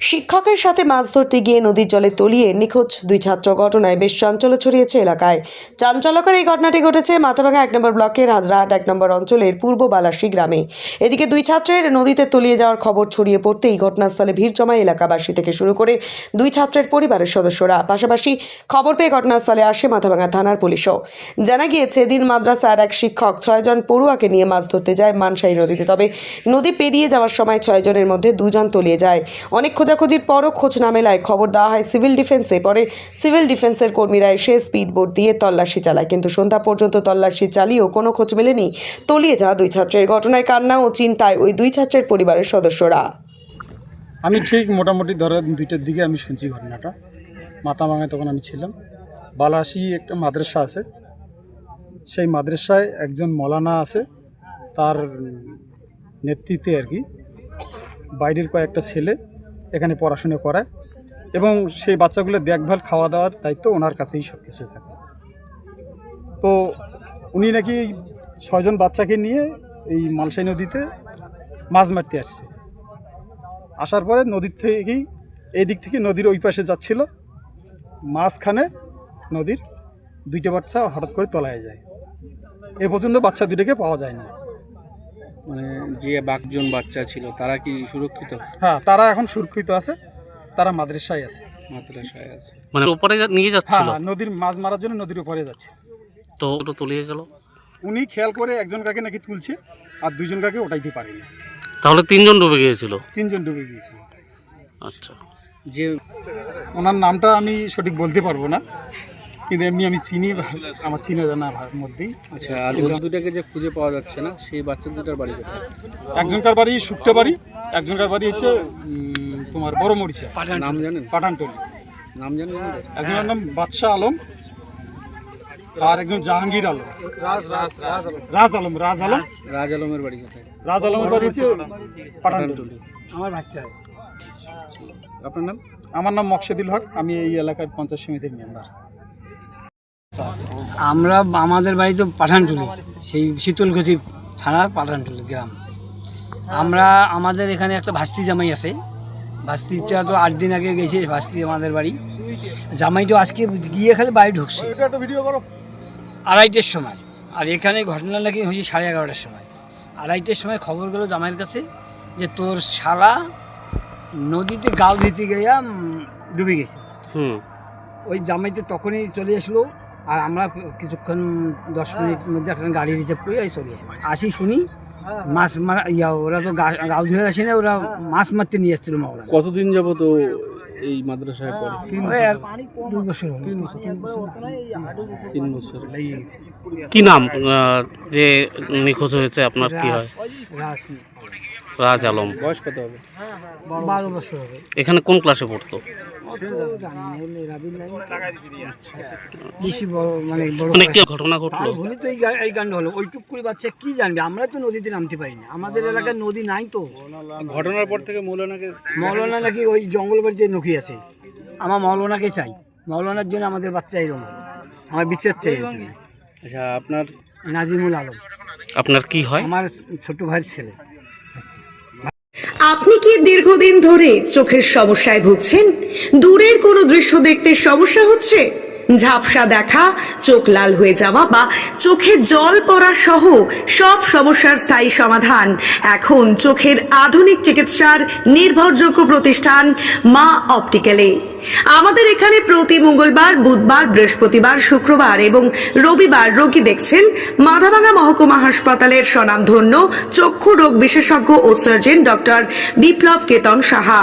শিক্ষকের সাথে মাছ ধরতে গিয়ে নদীর জলে তলিয়ে নিখোঁজ দুই ছাত্র ঘটনায় বেশ চাঞ্চল্য ছড়িয়েছে এলাকায়। চাঞ্চল্যকর এই ঘটনাটি ঘটেছে মাথাভাঙা এক নম্বর ব্লকের হাজরাহাট এক নম্বর অঞ্চলের পূর্ব বালাসী গ্রামে। এদিকে দুই ছাত্রের নদীতে তলিয়ে যাওয়ার খবর ছড়িয়ে পড়তেই ঘটনাস্থলে ভিড় জমায় এলাকাবাসী থেকে শুরু করে দুই ছাত্রের পরিবারের সদস্যরা। পাশাপাশি খবর পেয়ে ঘটনাস্থলে আসে মাথাভাঙা থানার পুলিশও। জানা গিয়েছে, এদিন মাদ্রাসার এক শিক্ষক ছয়জন পড়ুয়াকে নিয়ে মাছ ধরতে যায় মানসাই নদীতে, তবে নদী পেরিয়ে যাওয়ার সময় ছয়জনের মধ্যে দুজন তলিয়ে যায়। অনেক খোঁজাখুঁজির পরও খোঁজ না মেলায় খবর দেওয়া হয় সিভিল ডিফেন্সে। পরে সিভিল ডিফেন্সের কর্মীরা এসে স্পিড বোট দিয়ে তল্লাশি চালায়। কিন্তু সন্ধ্যা পর্যন্ত তল্লাশি চালিয়েও কোনো খোঁজ মেলেনি। তলিয়ে যাওয়া দুই ছাত্রের ঘটনায় কান্না ও চিন্তায় ওই দুই ছাত্রের পরিবারের সদস্যরা। আমি ঠিক মোটামুটি ধরো দুইটার দিকে আমি শুনছি ঘটনাটা। মাথা ভাঙায় তখন আমি ছিলাম। বালাসি একটা মাদ্রাসা আছে। সেই মাদ্রাসায় একজন মলানা আছে। তার নেতৃত্বে আর কি। বাইরের কয়েকটা ছেলে এখানে পড়াশুনো করায় এবং সেই বাচ্চাগুলো দেখভাল খাওয়া দাওয়ার দায়িত্ব ওনার কাছেই সব কিছু থাকে। তো উনি নাকি ছয়জন বাচ্চাকে নিয়ে এই মালসাই নদীতে মাছ মারতে আসছে। আসার পরে নদীর থেকেই, এই দিক থেকে নদীর ওই পাশে যাচ্ছিল। মাঝখানে নদীর দুইটা বাচ্চা হঠাৎ করে তলায় যায়। এ পর্যন্ত বাচ্চা দুটোকে পাওয়া যায়নি। মানে যে বাকজন বাচ্চা ছিল তারা কি সুরক্ষিত? হ্যাঁ তারা এখন সুরক্ষিত আছে তারা মাদ্রাসায় আছে। মাদ্রাসায় আছে। মানে উপরে যা- নিয়ে হ্যাঁ যাচ্ছিল হ্যাঁ, নদীর মাছ মারার জন্য নদীর উপরে যাচ্ছে। তো ওটা তলিয়ে গেল? উনি খেয়াল করে একজন কাকে নাকি তুলছে আর দুইজন কাকে ওটাইতে পারেনি। তাহলে তিনজন ডুবে গিয়েছিল? তিনজন ডুবে গিয়েছিল। আচ্ছা। যে ওনার নামটা আমি সঠিক বলতে পারব না। কিন্তু এমনি আমি চিনি আমার চিনা জানা ভার- মধ্যেই। আচ্ছা আর দুটাকে যে খুঁজে পাওয়া যাচ্ছে না সেই বাচ্চা দুটার বাড়ি কোথায়? একজনকার বাড়ি শুকতে বাড়ি একজনকার বাড়ি হচ্ছে তোমার বড় মরিচা। নাম জানেন? পাঠানটলি। নাম জানেন একজনের নাম বাদশাহ আলম আর একজন জাহাঙ্গীর আলম। রাজ আলম। রাজ আলম রাজ আলমের বাড়ি কোথায়? রাজ আলমের বাড়ি হচ্ছে পাঠানটলি। আমার ভাসতে হয়। আপনার নাম? আমার নাম মকসেদুল হক আমি এই এলাকার পঞ্চায়েত সমিতির মেম্বার। আমরা আমাদের বাড়ি তো পাঠানটুলি সেই শীতলকুচি থানার পাঠানটুলি গ্রাম। আমরা আমাদের এখানে একটা ভাস্তি জামাই আছে। ভাস্তিটা তো আট দিন আগে গেছে ভাস্তি আমাদের বাড়ি। জামাই তো আজকে গিয়ে খালি বাড়ি ঢুকছে। আড়াইটের সময়। আর এখানে ঘটনা নাকি হয়েছে সাড়ে এগারোটার সময়। আড়াইটের সময় খবর গেলো জামাইয়ের কাছে যে তোর শালা নদীতে গাল দিতে গিয়া ডুবে গেছে। হুম। ওই জামাইতে তখনই চলে আসলো। আর আমরা কিছুক্ষণ দশ মিনিট মধ্যে একটা গাড়ি রিজার্ভ করে এই চলে আসি। শুনি মাছ মারা ইয়া ওরা তো গা- গাল ধরে আসে না ওরা মাছ মারতে নিয়ে এসেছিল মাওরা কতদিন যাব তো এই মাদ্রাসায় পড়ে? দুই বছর। তিন বছর। কি নাম? যে নিখোঁজ হয়েছে আপনার কি হয়? রাজ। আলম বয়স কত হবে বারো বছর হবে। এখানে কোন ক্লাসে পড়তো? ঘটনা ঘটলো? তো এই কাণ্ড হলো ওইটুক করে বাচ্চা কি জানবে? আমরা তো নদীতে নামতে পারি না। আমাদের এলাকায় নদী নাই তো। ঘটনার পর থেকে মৌলানাকে মৌলানা নাকি ওই জঙ্গল বাড়িতে নকি আছে। আমার মৌলানাকে চাই। মৌলানার জন্য আমাদের বাচ্চা এরকম হলো। আমার বিশ্বাস চাই আচ্ছা আপনার নাজিমুল আলম। আপনার কি হয়? আমার ছোট ভাইয়ের ছেলে। আপনি কি দীর্ঘদিন ধরে চোখের সমস্যায় ভুগছেন? দূরের কোনো দৃশ্য দেখতে সমস্যা হচ্ছে? ঝাপসা দেখা, চোখ লাল হয়ে যাওয়া বা চোখে জল পড়া সহ সব সমস্যার স্থায়ী সমাধান। এখন চোখের আধুনিক চিকিৎসার নির্ভরযোগ্য প্রতিষ্ঠান মা অপটিক্যালে। আমাদের এখানে প্রতি মঙ্গলবার, বুধবার, বৃহস্পতিবার, শুক্রবার এবং রবিবার রোগী দেখছেন মাথাভাঙা মহকুমা হাসপাতালের স্বনামধন্য চক্ষু রোগ বিশেষজ্ঞ ও সার্জন ডক্টর বিপ্লব কেতন সাহা।